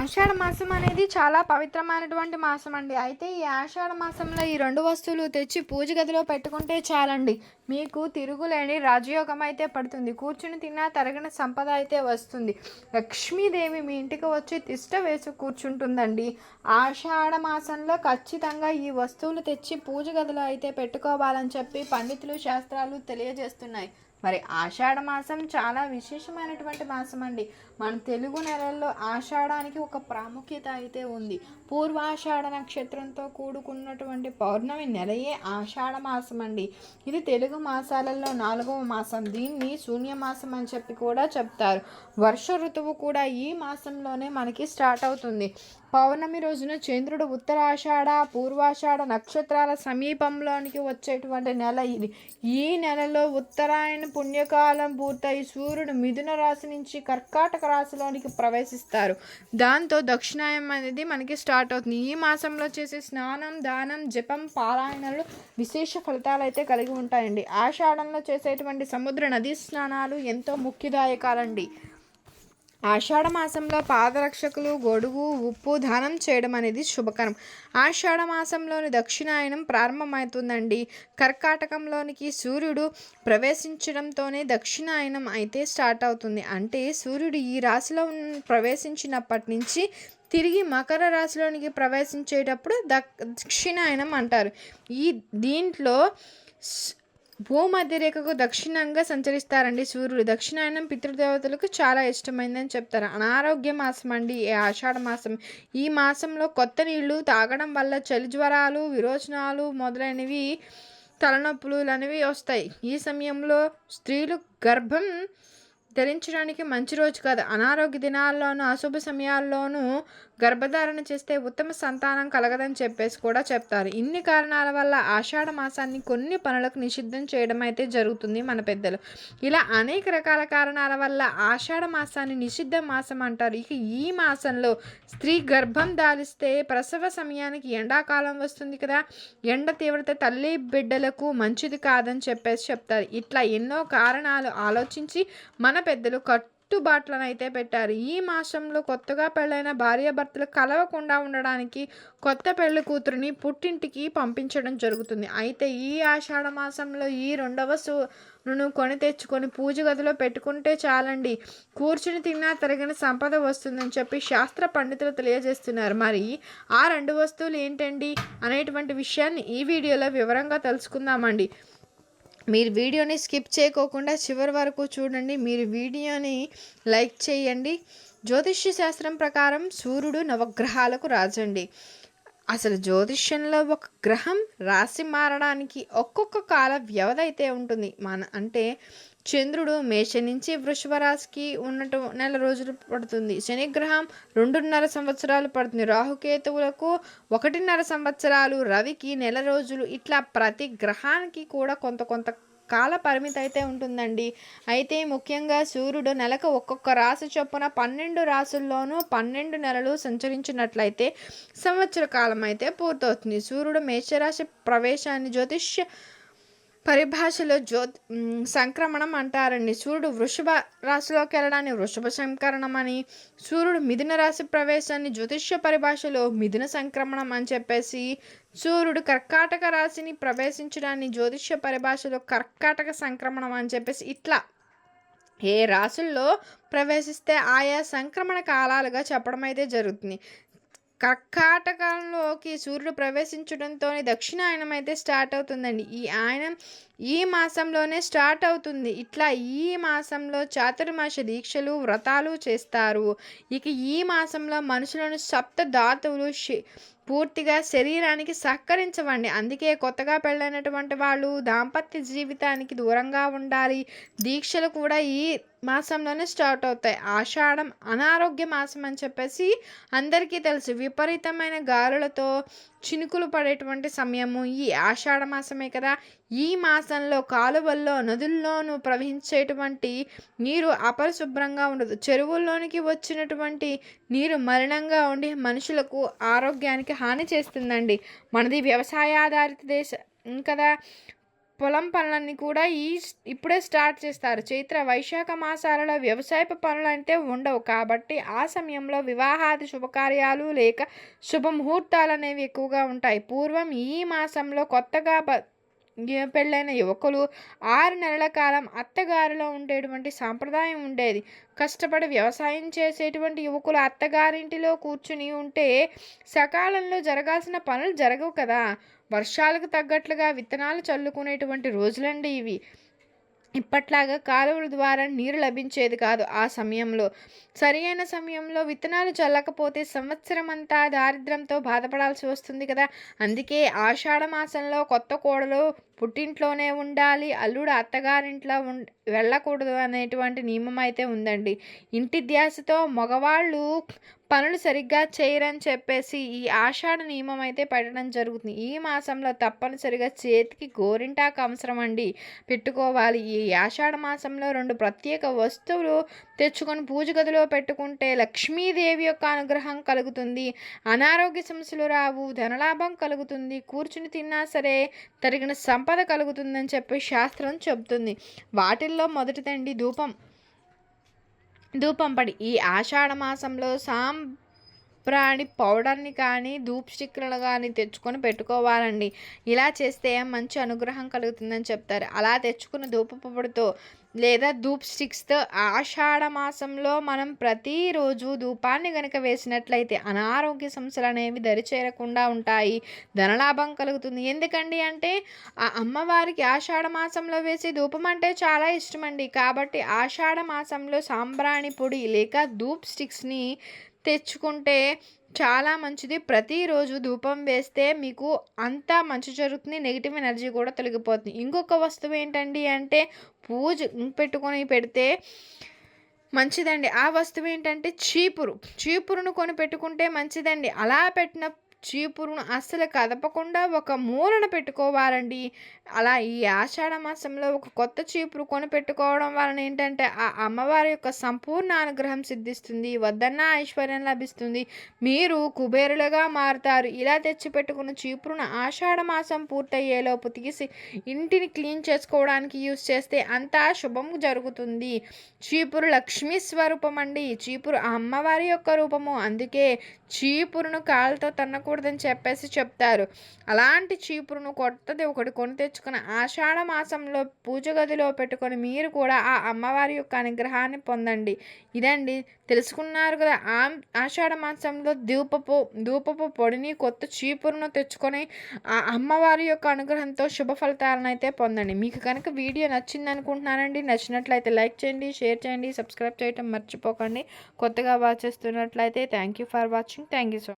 ఆషాఢ మాసం అనేది చాలా పవిత్రమైనటువంటి మాసం అండి. అయితే ఈ ఆషాఢ మాసంలో ఈ రెండు వస్తువులు తెచ్చి పూజ గదిలో పెట్టుకుంటే చాలండి. మీకు తిరుగులేని రాజయోగం అయితే పడుతుంది. కూర్చుని తిన్నా తరగని సంపద అయితే వస్తుంది. లక్ష్మీదేవి మీ ఇంటికి వచ్చి తిష్ట వేసి కూర్చుంటుందండి. ఆషాఢ మాసంలో ఖచ్చితంగా ఈ వస్తువులు తెచ్చి పూజ గదిలో అయితే పెట్టుకోవాలని చెప్పి పండితులు శాస్త్రాలు తెలియజేస్తున్నాయి. మరి ఆషాఢ మాసం చాలా విశేషమైనటువంటి మాసం అండి మన తెలుగు నెలల్లో ఆషాఢానికి ఒక ప్రాముఖ్యత అయితే ఉంది. పూర్వాషాఢ నక్షత్రంతో కూడుకున్నటువంటి పౌర్ణమి నెలయే ఆషాఢ మాసం అండి ఇది తెలుగు మాసాలలో నాలుగవ మాసం. దీన్ని శూన్య మాసం అని చెప్పి కూడా చెప్తారు. వర్ష ఋతువు కూడా ఈ మాసంలోనే మనకి స్టార్ట్ అవుతుంది. పౌర్ణమి రోజున చంద్రుడు ఉత్తరాషాఢ పూర్వాషాఢ నక్షత్రాల సమీపంలోనికి వచ్చేటువంటి నెల ఇది. ఈ నెలలో ఉత్తరాయణ పుణ్యకాలం పూర్తయి సూర్యుడు మిథున రాశి నుంచి కర్కాటక రాశిలోనికి ప్రవేశిస్తారు. దాంతో దక్షిణాయం అనేది మనకి స్టార్ట్ అవుతుంది. ఈ మాసంలో చేసే స్నానం దానం జపం పారాయణలు విశేష ఫలితాలు అయితే కలిగి ఉంటాయండి. ఆషాఢంలో చేసేటువంటి సముద్ర నదీ స్నానాలు ఎంతో ముఖ్యదాయకాలండి. ఆషాఢ మాసంలో పాదరక్షకులు గొడుగు ఉప్పు దానం చేయడం అనేది శుభకరం. ఆషాఢ మాసంలోని దక్షిణాయనం ప్రారంభమవుతుందండి. కర్కాటకంలోనికి సూర్యుడు ప్రవేశించడంతోనే దక్షిణాయనం అయితే స్టార్ట్ అవుతుంది. అంటే సూర్యుడు ఈ రాశిలో ప్రవేశించినప్పటి నుంచి తిరిగి మకర రాశిలోనికి ప్రవేశించేటప్పుడు దక్షిణాయనం అంటారు. ఈ దీంట్లో భూమధ్య రేఖకు దక్షిణంగా సంచరిస్తారండి సూర్యుడు. దక్షిణాయనం పితృదేవతలకు చాలా ఇష్టమైందని చెప్తారు. అనారోగ్య మాసం అండి ఈ ఆషాఢ మాసం. ఈ మాసంలో కొత్త నీళ్ళు తాగడం వల్ల చలి జ్వరాలు విరోచనాలు మొదలైనవి తలనొప్పులు అనేవి వస్తాయి. ఈ సమయంలో స్త్రీలు గర్భం ధరించడానికి మంచి రోజు కాదు. అనారోగ్య దినాల్లోనూ అశుభ సమయాల్లోనూ గర్భధారణ చేస్తే ఉత్తమ సంతానం కలగదని చెప్పేసి కూడా చెప్తారు. ఇన్ని కారణాల వల్ల ఆషాఢ మాసాన్ని కొన్ని పనులకు నిషిద్ధం చేయడం అయితే జరుగుతుంది మన పెద్దలు. ఇలా అనేక రకాల కారణాల వల్ల ఆషాఢ మాసాన్ని నిషిద్ధ మాసం అంటారు. ఇక ఈ మాసంలో స్త్రీ గర్భం దాలిస్తే ప్రసవ సమయానికి ఎండాకాలం వస్తుంది కదా. ఎండ తీవ్రత తల్లి బిడ్డలకు మంచిది కాదని చెప్పేసి చెప్తారు. ఇట్లా ఎన్నో కారణాలు ఆలోచించి మన పెద్దలు కట్టుబాట్లను అయితే పెట్టారు. ఈ మాసంలో కొత్తగా పెళ్ళైన భార్యాభర్తలు కలవకుండా ఉండడానికి కొత్త పెళ్ళి కూతురుని పుట్టింటికి పంపించడం జరుగుతుంది. అయితే ఈ ఆషాఢ మాసంలో ఈ రెండవ సూను కొని తెచ్చుకొని పూజ గదిలో పెట్టుకుంటే చాలండి. కూర్చుని తిన్నా తరిగిన సంపద వస్తుందని చెప్పి శాస్త్ర పండితులు తెలియజేస్తున్నారు. మరి ఆ రెండు వస్తువులు ఏంటండి అనేటువంటి విషయాన్ని ఈ వీడియోలో వివరంగా తెలుసుకుందామండి. మీరు వీడియోని స్కిప్ చేయకోకుండా చివరి వరకు చూడండి. మీరు వీడియోని లైక్ చేయండి. జ్యోతిష్య శాస్త్రం ప్రకారం సూర్యుడు నవగ్రహాలకు రాజండి. అసలు జ్యోతిష్యంలో ఒక గ్రహం రాశి మారడానికి ఒక్కొక్క కాల వ్యవధి అయితే ఉంటుంది. మన అంటే చంద్రుడు మేష నుంచి వృషభరాశికి ఉన్నట్టు నెల రోజులు పడుతుంది. శనిగ్రహం రెండున్నర సంవత్సరాలు పడుతుంది. రాహుకేతువులకు ఒకటిన్నర సంవత్సరాలు. రవికి నెల రోజులు. ఇట్లా ప్రతి గ్రహానికి కూడా కొంత కొంత కాల పరిమితి అయితే ఉంటుందండి. అయితే ముఖ్యంగా సూర్యుడు నెలకు ఒక్కొక్క రాశి చొప్పున పన్నెండు రాసుల్లోనూ పన్నెండు నెలలు సంచరించినట్లయితే సంవత్సర కాలం అయితే పూర్తవుతుంది. సూర్యుడు మేషరాశి ప్రవేశాన్ని జ్యోతిష్య పరిభాషలో జ్యోతి సంక్రమణం అంటారండి. సూర్యుడు వృషభ రాశిలోకి వెళ్ళడాన్ని వృషభ సంకరణం అని సూర్యుడు మిథున రాశి ప్రవేశాన్ని జ్యోతిష్య పరిభాషలో మిథున సంక్రమణం అని చెప్పేసి సూర్యుడు కర్కాటక రాశిని ప్రవేశించడాన్ని జ్యోతిష్య పరిభాషలో కర్కాటక సంక్రమణం అని చెప్పేసి ఇట్లా. ఏ రాశుల్లో ప్రవేశిస్తే ఆయా సంక్రమణ కాలాలుగా చెప్పడం అయితే జరుగుతుంది. కర్కాటకంలోకి సూర్యుడు ప్రవేశించడంతో దక్షిణాయనం అయితే స్టార్ట్ అవుతుందండి. ఈ ఆయనం ఈ మాసంలోనే స్టార్ట్ అవుతుంది. ఇట్లా ఈ మాసంలో చాతుర్మాస దీక్షలు వ్రతాలు చేస్తారు. ఇక ఈ మాసంలో మనుషులను సప్త ధాతువులు పూర్తిగా శరీరానికి సహకరించవండి. అందుకే కొత్తగా పెళ్ళైనటువంటి వాళ్ళు దాంపత్య జీవితానికి దూరంగా ఉండాలి. దీక్షలు కూడా ఈ మాసంలోనే స్టార్ట్ అవుతాయి. ఆషాఢం అనారోగ్య మాసం అని చెప్పేసి అందరికీ తెలుసు. విపరీతమైన గాలులతో చినుకులు పడేటువంటి సమయము. ఈ ఆషాఢ మాసమే కదా. ఈ మాసంలో కాలువల్లో నదుల్లోనూ ప్రవహించేటువంటి నీరు అపరిశుభ్రంగా ఉండదు. చెరువుల్లోనికి వచ్చినటువంటి నీరు మలినంగా ఉండి మనుషులకు ఆరోగ్యానికి హాని చేస్తుందండి. మనది వ్యవసాయాధారిత దేశం కదా. పొలం పనులన్నీ కూడా ఈ ఇప్పుడే స్టార్ట్ చేస్తారు. చైత్ర వైశాఖ మాసాలలో వ్యవసాయ పనులు అంటే ఉండవు. కాబట్టి ఆ సమయంలో వివాహాది శుభకార్యాలు లేక శుభముహూర్తాలు అనేవి ఎక్కువగా ఉంటాయి. పూర్వం ఈ మాసంలో కొత్తగా బ- పెళ్ళైన యువకులు ఆరు నెలల కాలం అత్తగారిలో ఉండేటువంటి సాంప్రదాయం ఉండేది. కష్టపడి వ్యవసాయం చేసేటువంటి యువకులు అత్తగారింటిలో కూర్చుని ఉంటే సకాలంలో జరగాల్సిన పనులు జరగవు కదా. వర్షాలకు తగ్గట్లుగా విత్తనాలు చల్లుకునేటువంటి రోజులండి ఇవి. ఇప్పట్లాగా కాలువల ద్వారా నీరు లభించేది కాదు ఆ సమయంలో. సరియైన సమయంలో విత్తనాలు చల్లకపోతే సంవత్సరం అంతా దారిద్ర్యంతో బాధపడాల్సి వస్తుంది కదా. అందుకే ఆషాఢ మాసంలో కొత్త కోడలు పుట్టింట్లోనే ఉండాలి అల్లుడు అత్తగారింట్లో ఉం వెళ్ళకూడదు అనేటువంటి నియమం అయితే ఉందండి. ఇంటి ధ్యాసతో మగవాళ్ళు పనులు సరిగ్గా చేయరని చెప్పేసి ఈ ఆషాఢ నియమం అయితే పెట్టడం జరుగుతుంది. ఈ మాసంలో తప్పనిసరిగా చేతికి గోరింటాకు అవసరం అండి. పెట్టుకోవాలి. ఈ ఆషాఢ మాసంలో రెండు ప్రత్యేక వస్తువులు తెచ్చుకొని పూజ గదిలో పెట్టుకుంటే లక్ష్మీదేవి యొక్క అనుగ్రహం కలుగుతుంది. అనారోగ్య సమస్యలు రావు ధనలాభం కలుగుతుంది కూర్చుని తిన్నా సరే తరిగిన సంపద కలుగుతుందని చెప్పి శాస్త్రం చెబుతుంది. వాటిల్లో మొదటిదండి ధూపం. ధూపం పడి ఈ ఆషాఢ మాసంలో ప్రాణి పౌడర్ని కానీ ధూప్ స్టిక్లను కానీ తెచ్చుకొని పెట్టుకోవాలండి. ఇలా చేస్తే మంచి అనుగ్రహం కలుగుతుందని చెప్తారు. అలా తెచ్చుకున్న ధూప పొడితో లేదా ధూప్ స్టిక్స్తో ఆషాఢ మాసంలో మనం ప్రతిరోజు ధూపాన్ని గనక వేసినట్లయితే అనారోగ్య సమస్యలు అనేవి దరిచేరకుండా ఉంటాయి. ధనలాభం కలుగుతుంది. ఎందుకండి అంటే ఆ అమ్మవారికి ఆషాఢ మాసంలో వేసే ధూపం అంటే చాలా ఇష్టమండి. కాబట్టి ఆషాఢ మాసంలో సాంబ్రాణి పొడి లేక ధూప్ స్టిక్స్ని తెచ్చుకుంటే చాలా మంచిది. ప్రతిరోజు ధూపం వేస్తే మీకు అంతా మంచి జరుగుతుంది. నెగిటివ్ ఎనర్జీ కూడా తొలగిపోతుంది. ఇంకొక వస్తువు ఏంటండి అంటే పూజ పెట్టుకొని పెడితే మంచిదండి. ఆ వస్తువు ఏంటంటే చీపురు. చీపురును కొని పెట్టుకుంటే మంచిదండి. అలా పెట్టిన చీపురును అస్సలు కదపకుండా ఒక మూలన పెట్టుకోవాలండి. అలా ఈ ఆషాఢ మాసంలో ఒక కొత్త చీపురు కొని పెట్టుకోవడం వలన ఏంటంటే ఆ అమ్మవారి యొక్క సంపూర్ణ అనుగ్రహం సిద్ధిస్తుంది వద్దన్న ఐశ్వర్యం లభిస్తుంది. మీరు కుబేరులుగా మారుతారు. ఇలా తెచ్చి పెట్టుకున్న చీపురును ఆషాఢ మాసం పూర్తయ్యేలోపు తీసి ఇంటిని క్లీన్ చేసుకోవడానికి యూస్ చేస్తే అంతా శుభం జరుగుతుంది. చీపురు లక్ష్మీ స్వరూపం అండి చీపురు ఆ అమ్మవారి యొక్క రూపము. అందుకే చీపురును కాళ్ళతో తన్నకు తన్నకూడదని చెప్పేసి చెప్తారు. అలాంటి చీపురును కొత్తది ఒకటి కొని తెచ్చుకుని ఆషాఢ మాసంలో పూజ గదిలో పెట్టుకొని మీరు కూడా ఆ అమ్మవారి యొక్క అనుగ్రహాన్ని పొందండి. ఇదండి. తెలుసుకున్నారు కదా ఆ ఆషాఢ మాసంలో ధూపపు ధూపపు పొడిని కొత్త చీపురును తెచ్చుకొని ఆ అమ్మవారి యొక్క అనుగ్రహంతో శుభ ఫలితాలను అయితే పొందండి. మీకు కనుక వీడియో నచ్చింది అనుకుంటున్నానండి నచ్చినట్లయితే లైక్ చేయండి షేర్ చేయండి సబ్స్క్రైబ్ చేయటం మర్చిపోకండి. కొత్తగా వాచ్ చేస్తున్నట్లయితే thank you for watching. Thank you so